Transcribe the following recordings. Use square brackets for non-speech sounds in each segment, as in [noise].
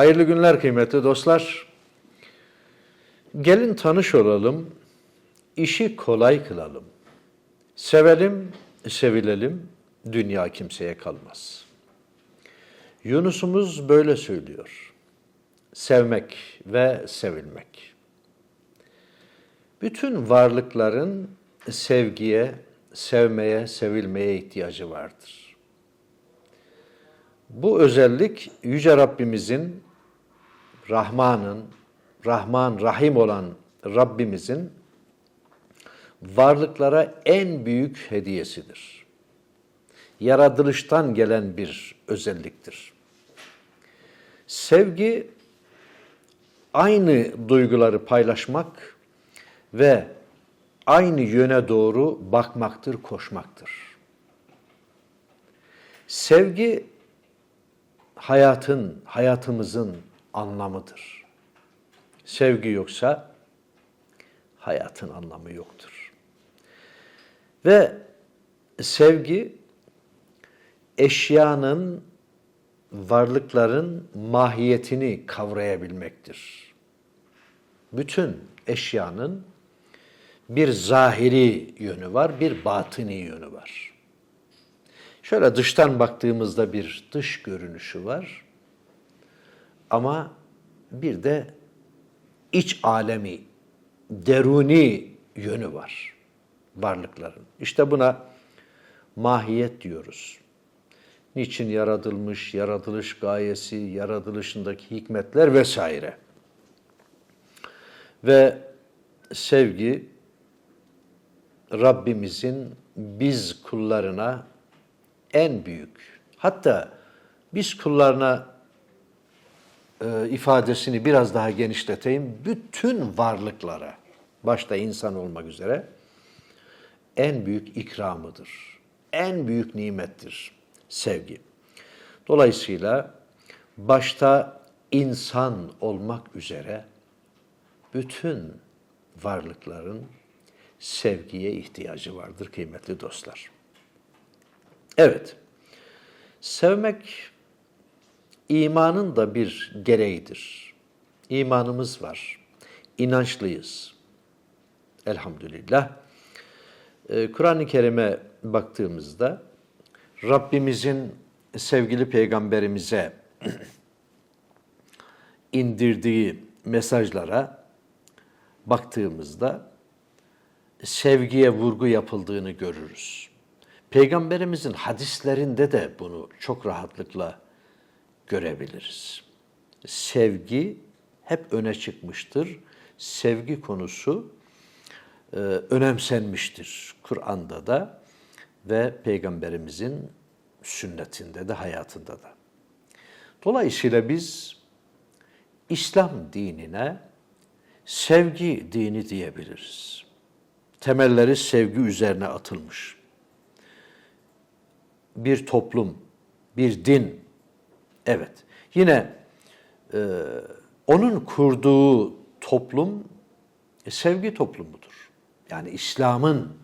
Hayırlı günler kıymetli dostlar. Gelin tanış olalım, işi kolay kılalım. Sevelim, sevilelim, dünya kimseye kalmaz. Yunus'umuz böyle söylüyor. Sevmek ve sevilmek. Bütün varlıkların sevgiye, sevmeye, sevilmeye ihtiyacı vardır. Bu özellik Yüce Rabbimizin, Rahman'ın, Rahman, Rahim olan Rabbimizin varlıklara en büyük hediyesidir. Yaratılıştan gelen bir özelliktir. Sevgi, aynı duyguları paylaşmak ve aynı yöne doğru bakmaktır, koşmaktır. Sevgi, hayatın, hayatımızın anlamıdır. Sevgi yoksa hayatın anlamı yoktur. Ve sevgi eşyanın, varlıkların mahiyetini kavrayabilmektir. Bütün eşyanın bir zahiri yönü var, bir batini yönü var. Şöyle dıştan baktığımızda bir dış görünüşü var. Ama bir de iç alemi, deruni yönü var varlıkların. İşte buna mahiyet diyoruz. Niçin yaratılmış, yaratılış gayesi, yaratılışındaki hikmetler vesaire. Ve sevgi Rabbimizin biz kullarına en büyük, hatta biz kullarına e, ifadesini biraz daha genişleteyim, bütün varlıklara, başta insan olmak üzere, en büyük ikramıdır. En büyük nimettir sevgi. Dolayısıyla başta insan olmak üzere bütün varlıkların sevgiye ihtiyacı vardır kıymetli dostlar. Evet, sevmek imanın da bir gereğidir. İmanımız var, inançlıyız. Elhamdülillah. Ee, Kur'an-ı Kerim'e baktığımızda Rabbimizin sevgili peygamberimize [clears throat] indirdiği mesajlara baktığımızda sevgiye vurgu yapıldığını görürüz. Peygamberimizin hadislerinde de bunu çok rahatlıkla görebiliriz. Sevgi hep öne çıkmıştır. Sevgi konusu e, önemsenmiştir Kur'an'da da ve Peygamberimizin sünnetinde de hayatında da. Dolayısıyla biz İslam dinine sevgi dini diyebiliriz. Temelleri sevgi üzerine atılmış. Bir toplum, bir din, evet. Yine e, onun kurduğu toplum e, sevgi toplumudur. Yani İslam'ın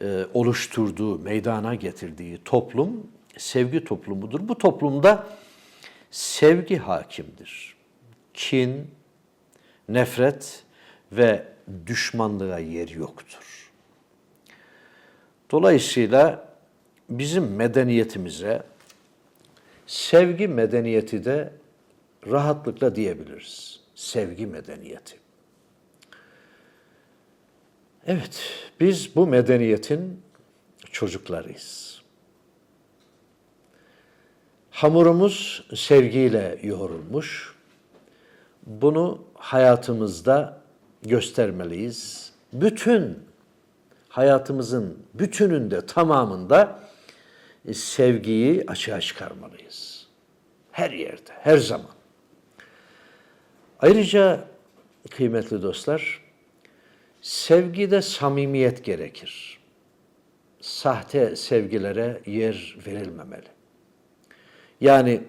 e, oluşturduğu, meydana getirdiği toplum sevgi toplumudur. Bu toplumda sevgi hakimdir. Kin, nefret ve düşmanlığa yer yoktur. Dolayısıyla bizim medeniyetimize sevgi medeniyeti de rahatlıkla diyebiliriz. Sevgi medeniyeti. Evet, biz bu medeniyetin çocuklarıyız. Hamurumuz sevgiyle yoğrulmuş. Bunu hayatımızda göstermeliyiz. Bütün hayatımızın bütününde, tamamında sevgiyi açığa çıkarmalıyız. Her yerde, her zaman. Ayrıca kıymetli dostlar, sevgide samimiyet gerekir. Sahte sevgilere yer verilmemeli. Yani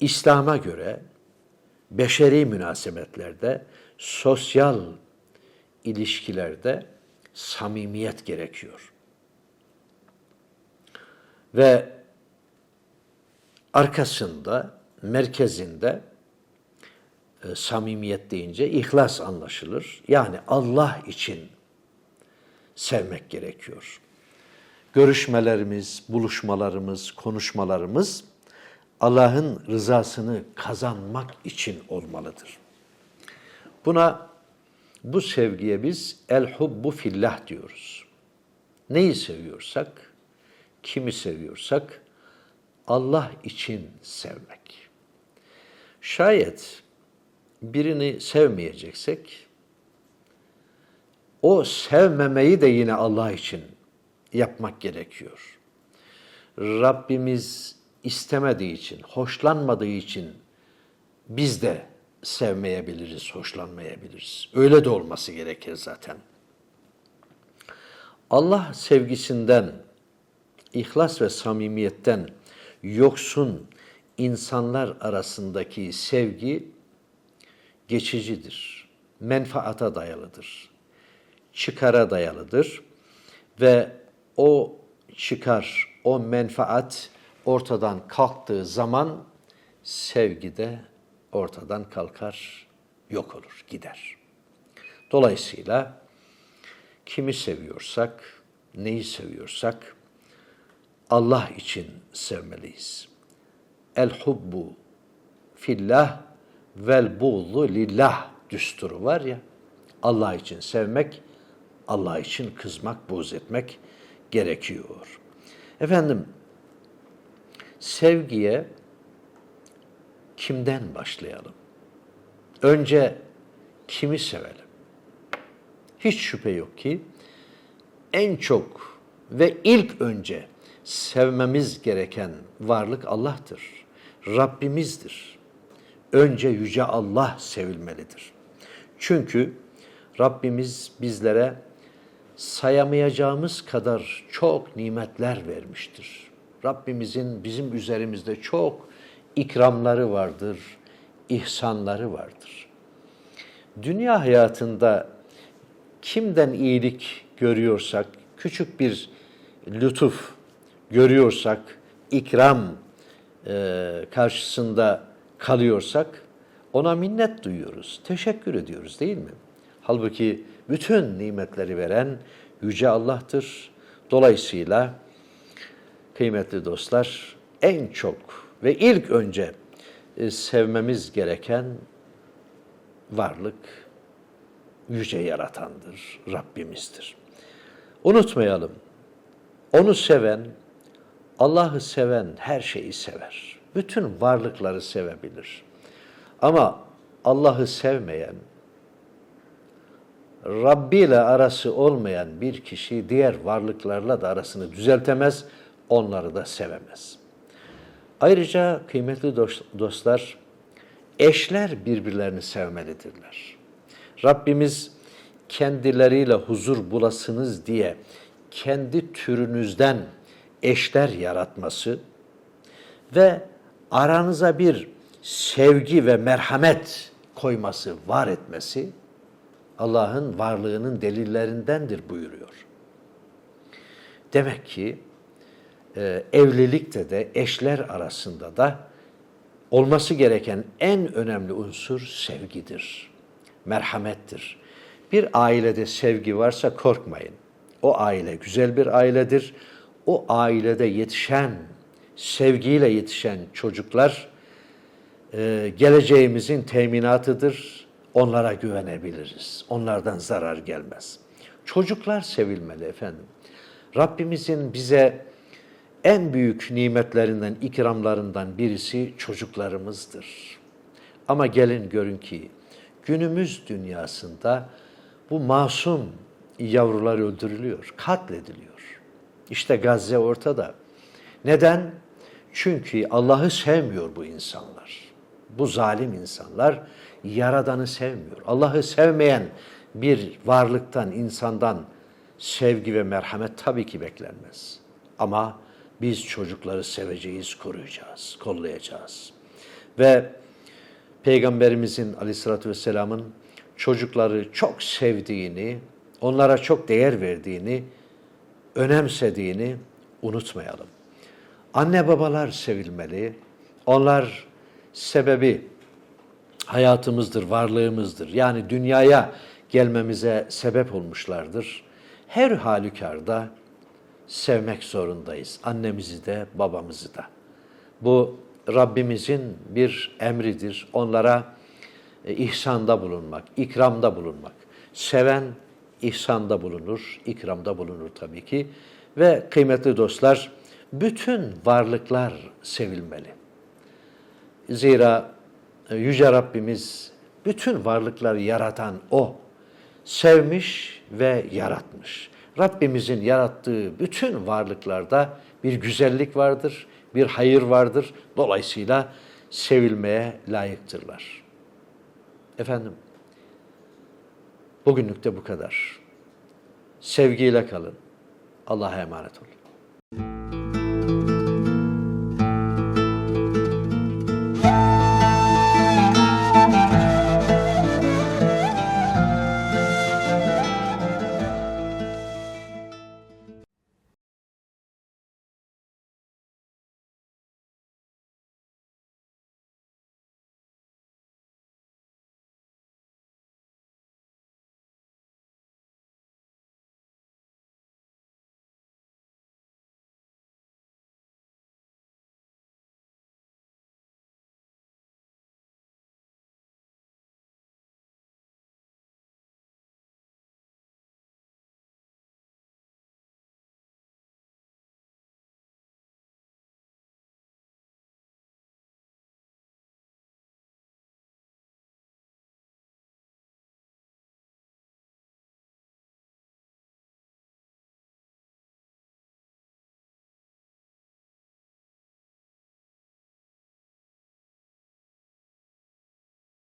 İslam'a göre beşeri münasebetlerde, sosyal ilişkilerde samimiyet gerekiyor. Ve arkasında, merkezinde e, samimiyet deyince ihlas anlaşılır. Yani Allah için sevmek gerekiyor. Görüşmelerimiz, buluşmalarımız, konuşmalarımız Allah'ın rızasını kazanmak için olmalıdır. Buna bu sevgiye biz el hubbu fillah diyoruz. Neyi seviyorsak, kimi seviyorsak Allah için sevmek. Şayet birini sevmeyeceksek o sevmemeyi de yine Allah için yapmak gerekiyor. Rabbimiz istemediği için, hoşlanmadığı için biz de sevmeyebiliriz, hoşlanmayabiliriz. Öyle de olması gerekir zaten. Allah sevgisinden, ihlas ve samimiyetten yoksun insanlar arasındaki sevgi geçicidir. Menfaata dayalıdır. Çıkara dayalıdır ve o çıkar, o menfaat ortadan kalktığı zaman sevgi de ortadan kalkar, yok olur, gider. Dolayısıyla kimi seviyorsak, neyi seviyorsak Allah için sevmeliyiz. El hubbu fillah vel buğzu lillah düsturu var ya, Allah için sevmek, Allah için kızmak, buğz etmek gerekiyor. Efendim, sevgiye kimden başlayalım? Önce kimi sevelim? Hiç şüphe yok ki en çok ve ilk önce sevmemiz gereken varlık Allah'tır. Rabbimizdir. Önce yüce Allah sevilmelidir. Çünkü Rabbimiz bizlere sayamayacağımız kadar çok nimetler vermiştir. Rabbimizin bizim üzerimizde çok ikramları vardır, ihsanları vardır. Dünya hayatında kimden iyilik görüyorsak, küçük bir lütuf görüyorsak, ikram karşısında kalıyorsak ona minnet duyuyoruz, teşekkür ediyoruz değil mi? Halbuki bütün nimetleri veren Yüce Allah'tır. Dolayısıyla kıymetli dostlar en çok ve ilk önce e, sevmemiz gereken varlık yüce yaratandır, Rabbimizdir. Unutmayalım, onu seven, Allah'ı seven her şeyi sever. Bütün varlıkları sevebilir. Ama Allah'ı sevmeyen, Rabbi ile arası olmayan bir kişi diğer varlıklarla da arasını düzeltemez, onları da sevemez. Ayrıca kıymetli dostlar, eşler birbirlerini sevmelidirler. Rabbimiz kendileriyle huzur bulasınız diye kendi türünüzden eşler yaratması ve aranıza bir sevgi ve merhamet koyması, var etmesi Allah'ın varlığının delillerindendir buyuruyor. Demek ki e, evlilikte de eşler arasında da olması gereken en önemli unsur sevgidir, merhamettir. Bir ailede sevgi varsa korkmayın. O aile güzel bir ailedir. O ailede yetişen, sevgiyle yetişen çocuklar e, geleceğimizin teminatıdır. Onlara güvenebiliriz. Onlardan zarar gelmez. Çocuklar sevilmeli efendim. Rabbimizin bize en büyük nimetlerinden, ikramlarından birisi çocuklarımızdır. Ama gelin görün ki günümüz dünyasında bu masum yavrular öldürülüyor, katlediliyor. İşte Gazze ortada. Neden? Çünkü Allah'ı sevmiyor bu insanlar. Bu zalim insanlar Yaradan'ı sevmiyor. Allah'ı sevmeyen bir varlıktan, insandan sevgi ve merhamet tabii ki beklenmez. Ama biz çocukları seveceğiz, koruyacağız, kollayacağız. Ve Peygamberimizin aleyhissalatü vesselamın çocukları çok sevdiğini, onlara çok değer verdiğini, önemsediğini unutmayalım. Anne babalar sevilmeli. Onlar sebebi hayatımızdır, varlığımızdır. Yani dünyaya gelmemize sebep olmuşlardır. Her halükarda sevmek zorundayız. Annemizi de, babamızı da. Bu Rabbimizin bir emridir. Onlara e, ihsanda bulunmak, ikramda bulunmak. Seven ihsanda bulunur, ikramda bulunur tabii ki. Ve kıymetli dostlar, bütün varlıklar sevilmeli. Zira e, Yüce Rabbimiz bütün varlıkları yaratan O. Sevmiş ve yaratmış. Rabbimizin yarattığı bütün varlıklarda bir güzellik vardır, bir hayır vardır. Dolayısıyla sevilmeye layıktırlar. Efendim, bugünlük de bu kadar. Sevgiyle kalın. Allah'a emanet olun.